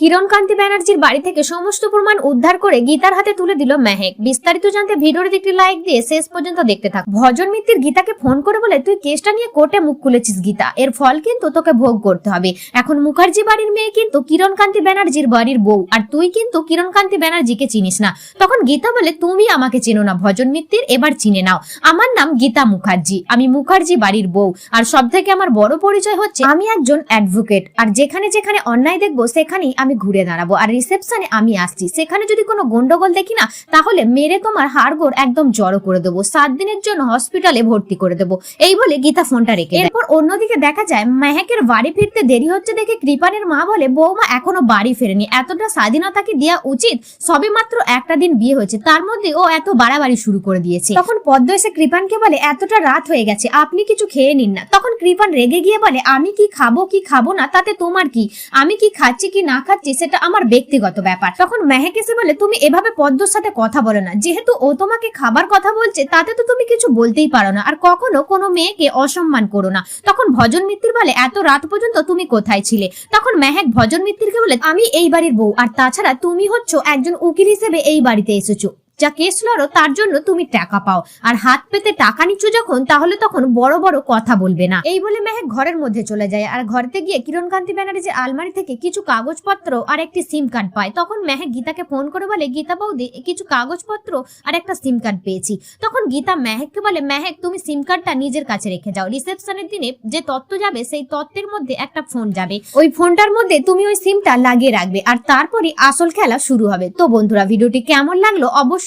কিরণকান্তি ব্যানার্জির বাড়ি থেকে সমস্ত প্রমাণ উদ্ধার করে গীতার হাতে তুলে দিল মেহেক। বিস্তারিত জানতে ভিডিওর একটি লাইক দিয়ে শেষ পর্যন্ত দেখতে থাক ভজন মিত্তির গীতাকে ফোন করে বলে, তুই কেসটা নিয়ে কোর্টে মুখ খুলেছিস গীতা। এর ফল কিন্তু তোকে ভোগ করতে হবে। এখন মুখার্জি বাড়ির মেয়ে কিন্তু কিরণকান্তি ব্যানার্জির বাড়ির বউ, আর তুই কিন্তু কিরণকান্তি ব্যানার্জিকে চিনিস না। তখন গীতা বলে, তুমি আমাকে চেনো না, ভজন মিত্তির এবার চিনে নাও। আমার নাম গীতা মুখার্জি, আমি মুখার্জি বাড়ির বউ। আর সব থেকে আমার বড় পরিচয় হচ্ছে, আমি একজন অ্যাডভোকেট। আর যেখানে যেখানে অন্যায় দেখব, সেখানেই আমি ঘুরে দাঁড়াবো। আর রিসেপশনে আমি আসছি। সেখানে যদি কোনো গন্ডগোল দেখি না, তাহলে মেরে তোমার হাড়গোড় একদম জড়ো করে দেবো। সাত দিনের জন্য হসপিটালে ভর্তি করে দেবো। এই বলে গীতা ফোনটা রেখে। এরপর অন্যদিকে দেখা যায়, মেহেকের বাড়ি ফিরতে দেরি হচ্ছে দেখে কৃপানের মা বলে, বৌমা, এখনও বাড়ি ফেরেনি। এতটা স্বাধীনতা কি দেওয়া উচিত? সবে মাত্র একটা দিন বিয়ে হয়েছে। তার মধ্যে ও এত বাড়াবাড়ি শুরু করে দিয়েছে। তখন পদ্ম এসে কৃপানকে বলে, এতটা রাত হয়ে গেছে, আপনি কিছু খেয়ে নিন না। তখন কৃপান রেগে গিয়ে বলে, আমি কি খাব কি খাব না? তাতে তোমার কি? আমি কি খাচ্ছি, কি না খাচ্ছি? সেটা আমার ব্যক্তিগত ব্যাপার। তখন মেহেক এসে বলে, তুমি এভাবে পদ্মর সাথে কথা বলো না। যেহেতু ও তোমাকে খাবার কথা বলছে, তাতে তো তুমি কিছু বলতেই পারো না। আর কখনো কোনো মেয়েকে অসম্মান করো না। তখন ভজন মিত্তির বলে, এত রাত পর্যন্ত তুমি কোথায় ছিলে? তখন মেহেক ভজন মিত্তিরকে বলে, আমি এই বাড়ির বউ। আর তাছাড়া তুমি হচ্ছ একজন উকিল হিসেবে এই বাড়িতে এসেছ। যা কেস লড়ো, তার জন্য তুমি টাকা পাও। আর হাত পেতে টাকা নিচ্ছ যখন, তাহলে তখন বড় বড় কথা বলবে না। এই বলে মেহেক ঘরের মধ্যে চলে যায়। আর ঘরেতে গিয়ে কিরণকান্তি ব্যানার্জির আলমারি থেকে কিছু কাগজপত্র আর একটি সিম কার্ড পায়। তখন মেহেক গীতাকে ফোন করে বলে, গীতা বৌদি, কিছু কাগজপত্র আর একটা সিম কার্ড পেয়েছি। তখন গীতা মেহেককে বলে, মেহেক, তুমি সিম কার্ডটা নিজের কাছে রেখে যাও। রিসেপশনের দিনে যে তত্ত্ব যাবে, সেই তত্ত্বের মধ্যে একটা ফোন যাবে। ওই ফোনটার মধ্যে তুমি ওই সিমটা লাগিয়ে রাখবে। আর তারপরই আসল খেলা শুরু হবে। তো বন্ধুরা, ভিডিওটি কেমন লাগল?